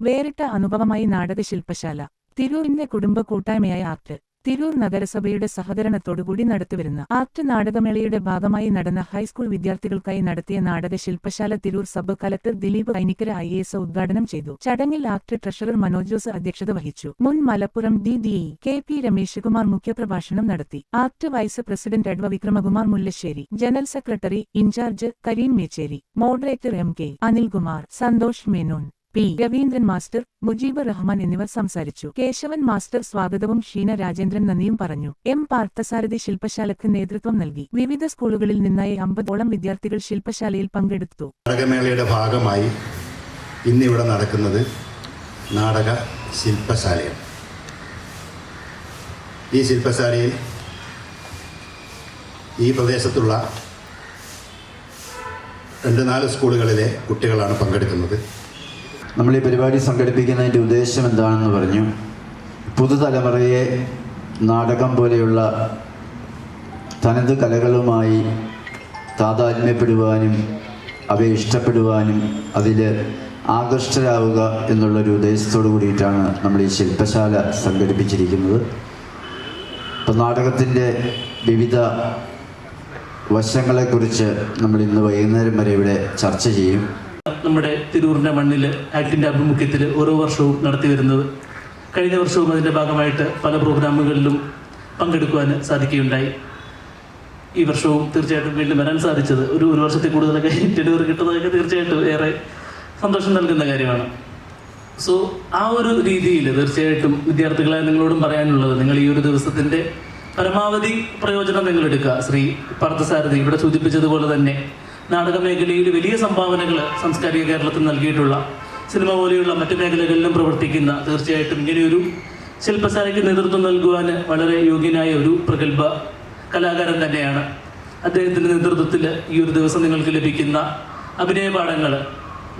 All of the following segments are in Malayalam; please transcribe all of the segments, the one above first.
വേറിട്ട അനുഭവമായി നാടക ശില്പശാല തിരൂരിന്റെ കുടുംബ കൂട്ടായ്മയായ ആർട്ട് തിരൂർ നഗരസഭയുടെ സഹകരണത്തോടുകൂടി നടത്തിവരുന്ന ആർട്ട് നാടകമേളയുടെ ഭാഗമായി നടന്ന ഹൈസ്കൂൾ വിദ്യാർത്ഥികൾക്കായി നടത്തിയ നാടക ശില്പശാല Tirur sub collector Dileep Kainikkara I S ഉദ്ഘാടനം ചെയ്തു. ചടങ്ങിൽ ആർട്ട് ട്രഷറർ മനോജ് ജോസ് അധ്യക്ഷത വഹിച്ചു. മുൻ Malappuram D D E K P Ramesh Kumar മുഖ്യപ്രഭാഷണം നടത്തി. Art vice president adv Vikramakumar Mullassery general secretary in charge Kareem Mecheri moderator M K Anilkumar Santhosh Menon P. Raveendran master Mujeeb Rahman എന്നിവർ സംസാരിച്ചു. കേശവൻ മാസ്റ്റർ സ്വാഗതവും ഷീന രാജേന്ദ്രൻ നന്ദിയും പറഞ്ഞു. എം. പാർത്ഥസാരഥി ശില്പശാലയ്ക്ക് നേതൃത്വം നൽകി. വിവിധ സ്കൂളുകളിൽ നിന്നായി അമ്പതോളം വിദ്യാർത്ഥികൾ ശില്പശാലയിൽ പങ്കെടുത്തു. നാടകമേളയുടെ ഭാഗമായി ഇന്നിവിടെ നടക്കുന്നത് നാടക ശില്പശാലയാണ് ഈ ശില്പശാലയിൽ ഈ പ്രദേശത്തുള്ള രണ്ട് നാല് സ്കൂളുകളിലെ കുട്ടികളാണ് പങ്കെടുക്കുന്നത്. നമ്മൾ ഈ പരിപാടി സംഘടിപ്പിക്കുന്നതിന്റെ ഉദ്ദേശം എന്താണെന്ന് പറഞ്ഞു. പുതുതലമുറയെ നാടകം പോലെയുള്ള തനത് കലകളുമായി താതാത്മ്യപ്പെടുവാനും അവയെ ഇഷ്ടപ്പെടുവാനും അതിൽ ആകൃഷ്ടരാവുക എന്നുള്ളൊരു ഉദ്ദേശത്തോടു കൂടിയിട്ടാണ് നമ്മൾ ഈ ശില്പശാല സംഘടിപ്പിച്ചിരിക്കുന്നത്. ഇപ്പം നാടകത്തിന്റെ വിവിധ വശങ്ങളെക്കുറിച്ച് നമ്മൾ ഇന്ന് വൈകുന്നേരം വരെ ഇവിടെ ചർച്ച ചെയ്യും. നമ്മുടെ തിരൂരിന്റെ മണ്ണിൽ ആക്ടിന്റെ ആഭിമുഖ്യത്തിൽ ഓരോ വർഷവും നടത്തി വരുന്നത്. കഴിഞ്ഞ വർഷവും അതിന്റെ ഭാഗമായിട്ട് പല പ്രോഗ്രാമുകളിലും പങ്കെടുക്കുവാൻ സാധിക്കുകയുണ്ടായി. ഈ വർഷവും തീർച്ചയായിട്ടും വീണ്ടും വരാൻ സാധിച്ചത് ഒരു ഒരു വർഷത്തിൽ കൂടുതലൊക്കെ ഡെലിവറി കിട്ടുന്നതൊക്കെ തീർച്ചയായിട്ടും ഏറെ സന്തോഷം നൽകുന്ന കാര്യമാണ്. സോ ആ ഒരു രീതിയിൽ തീർച്ചയായിട്ടും വിദ്യാർത്ഥികളെ നിങ്ങളോടും പറയാനുള്ളത് നിങ്ങൾ ഈ ഒരു ദിവസത്തിന്റെ പരമാവധി പ്രയോജനം നിങ്ങൾ എടുക്കുക. ശ്രീ പാർത്ഥസാരഥി ഇവിടെ സൂചിപ്പിച്ചതുപോലെ തന്നെ നാടക മേഖലയിൽ വലിയ സംഭാവനകൾ സാംസ്കാരിക കേരളത്തിൽ നൽകിയിട്ടുള്ള സിനിമ പോലെയുള്ള മറ്റ് മേഖലകളിലും പ്രവർത്തിക്കുന്ന തീർച്ചയായിട്ടും ഇങ്ങനെയൊരു ശില്പശാലയ്ക്ക് നേതൃത്വം നൽകുവാൻ വളരെ യോഗ്യനായ ഒരു പ്രഗത്ഭ കലാകാരൻ തന്നെയാണ്. അദ്ദേഹത്തിന്റെ നേതൃത്വത്തിൽ ഈ ഒരു ദിവസം നിങ്ങൾക്ക് ലഭിക്കുന്ന അഭിനയ പാഠങ്ങൾ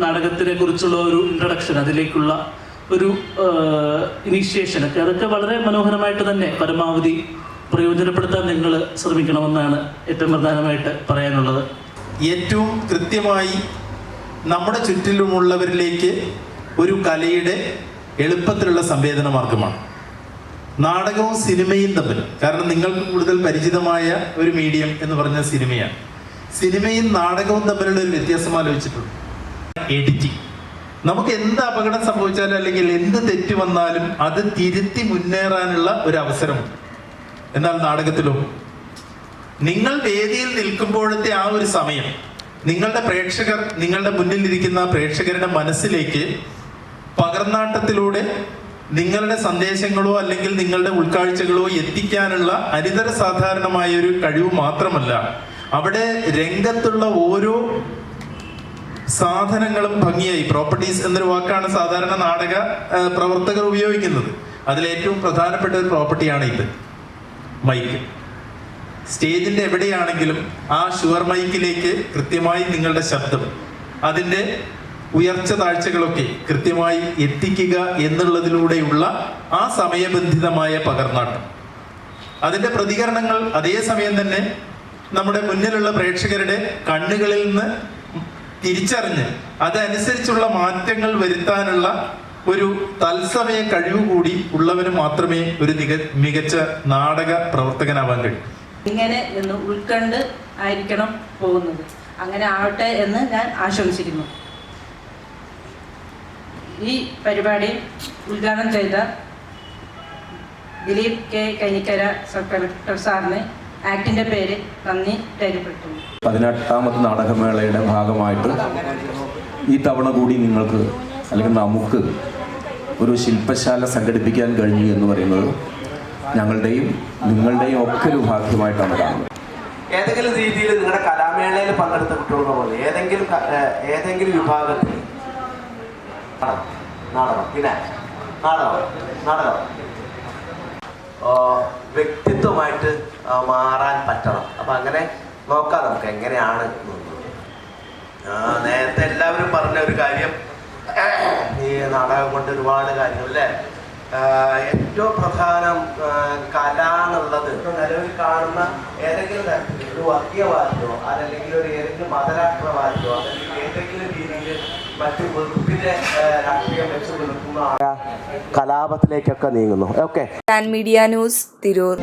നാടകത്തിനെ കുറിച്ചുള്ള ഒരു ഇൻട്രഡക്ഷൻ അതിലേക്കുള്ള ഒരു ഇനീഷ്യേഷൻ ഒക്കെ അതൊക്കെ വളരെ മനോഹരമായിട്ട് തന്നെ പരമാവധി പ്രയോജനപ്പെടുത്താൻ നിങ്ങൾ ശ്രമിക്കണമെന്നാണ് ഏറ്റവും പ്രധാനമായിട്ട് പറയാനുള്ളത്. ഏറ്റവും കൃത്യമായി നമ്മുടെ ചുറ്റിലുമുള്ളവരിലേക്ക് ഒരു കലയുടെ എളുപ്പത്തിലുള്ള സംവേദന മാർഗമാണ്. നാടകവും സിനിമയും തമ്മിൽ. കാരണം നിങ്ങൾക്ക് കൂടുതൽ പരിചിതമായ ഒരു മീഡിയം എന്ന് പറഞ്ഞ സിനിമയാണ്. സിനിമയും നാടകവും തമ്മിലുള്ള ഒരു വ്യത്യാസം ആലോചിച്ചിട്ടുണ്ട്. എഡിറ്റിംഗ് നമുക്ക് എന്ത് അപകടം സംഭവിച്ചാലും അല്ലെങ്കിൽ എന്ത് തെറ്റ് വന്നാലും അത് തിരുത്തി മുന്നേറാനുള്ള ഒരു അവസരമുണ്ട്. എന്നാൽ നാടകത്തിലോ നിങ്ങൾ വേദിയിൽ നിൽക്കുമ്പോഴത്തെ ആ ഒരു സമയം നിങ്ങളുടെ പ്രേക്ഷകർ നിങ്ങളുടെ മുന്നിലിരിക്കുന്ന പ്രേക്ഷകരുടെ മനസ്സിലേക്ക് പകർന്നാട്ടത്തിലൂടെ നിങ്ങളുടെ സന്ദേശങ്ങളോ അല്ലെങ്കിൽ നിങ്ങളുടെ ഉൾക്കാഴ്ചകളോ എത്തിക്കാനുള്ള അനിതര സാധാരണമായ ഒരു കഴിവ് മാത്രമല്ല. അവിടെ രംഗത്തുള്ള ഓരോ സാധനങ്ങളും ഭംഗിയായി. പ്രോപ്പർട്ടീസ് എന്നൊരു വാക്കാണ് സാധാരണ നാടക പ്രവർത്തകർ ഉപയോഗിക്കുന്നത്. അതിലേറ്റവും പ്രധാനപ്പെട്ട ഒരു പ്രോപ്പർട്ടിയാണ് ഇത് മൈക്ക് സ്റ്റേജിന്റെ എവിടെയാണെങ്കിലും ആ ഷുവർ മൈക്കിലേക്ക് കൃത്യമായി നിങ്ങളുടെ ശബ്ദം അതിന്റെ ഉയർച്ച താഴ്ചകളൊക്കെ കൃത്യമായി എത്തിക്കുക എന്നുള്ളതിലൂടെയുള്ള ആ സമയബന്ധിതമായ പകർന്നാട്ടം. അതിന്റെ പ്രതികരണങ്ങൾ അതേസമയം തന്നെ നമ്മുടെ മുന്നിലുള്ള പ്രേക്ഷകരുടെ കണ്ണുകളിൽ നിന്ന് തിരിച്ചറിഞ്ഞ് അതനുസരിച്ചുള്ള മാറ്റങ്ങൾ വരുത്താനുള്ള ഒരു തത്സമയ കഴിവ് കൂടി ഉള്ളവന് മാത്രമേ ഒരു മികച്ച നാടക പ്രവർത്തകനാവാൻ കഴിയൂ. ഇങ്ങനെ നിന്ന് ഉൾക്കണ്ട് ആയിരിക്കണം പോകുന്നത്. അങ്ങനെ ആവട്ടെ എന്ന് ഞാൻ ആശംസിക്കുന്നു. ഈ പരിപാടി ഉദ്ഘാടനം ചെയ്ത Dileep K Kainikkara sub collector സാറിന് ആക്ടിന്റെ പേര് നന്ദി രേഖപ്പെടുത്തുന്നു. പതിനെട്ടാമത്തെ നാടകമേളയുടെ ഭാഗമായിട്ട് ഈ തവണ കൂടി നിങ്ങൾക്ക് അല്ലെങ്കിൽ നമുക്ക് ഒരു ശില്പശാല സംഘടിപ്പിക്കാൻ കഴിഞ്ഞു എന്ന് പറയുന്നത് ഞങ്ങളുടെയും നിങ്ങളുടെയും ഒക്കെ ഒരു ഭാഗ്യമായിട്ടാണ് കാണുന്നത്. ഏതെങ്കിലും രീതിയിൽ നിങ്ങളുടെ കലാമേളയിൽ പങ്കെടുത്ത കുട്ടികളുടെ പോലെ ഏതെങ്കിലും ഏതെങ്കിലും വിഭാഗത്തിൽ പിന്നെ നാടകം നാടകം. വ്യക്തിത്വമായിട്ട് മാറാൻ പറ്റണം. അപ്പൊ അങ്ങനെ നോക്കാം നമുക്ക് എങ്ങനെയാണ് നേരത്തെ എല്ലാവരും പറഞ്ഞ ഒരു കാര്യം ഈ നാടകം കൊണ്ട് ഒരുപാട് കാര്യങ്ങൾ അല്ലേ? ഏറ്റവും പ്രധാനം കല എന്നുള്ളത് ഇപ്പൊ നിലവിൽ കാണുന്ന ഏതെങ്കിലും തരത്തിൽ ഒരു വർഗീയവാദിയോ അതല്ലെങ്കിൽ ഒരു ഏതെങ്കിലും മതരാഷ്ട്രവാദിയോ അല്ലെങ്കിൽ ഏതെങ്കിലും രീതിയിൽ മറ്റു വെറുപ്പിന്റെ രാഷ്ട്രീയം വെച്ച് നിൽക്കുന്ന കലാപത്തിലേക്കൊക്കെ നീങ്ങുന്നു. Okay media news Tirur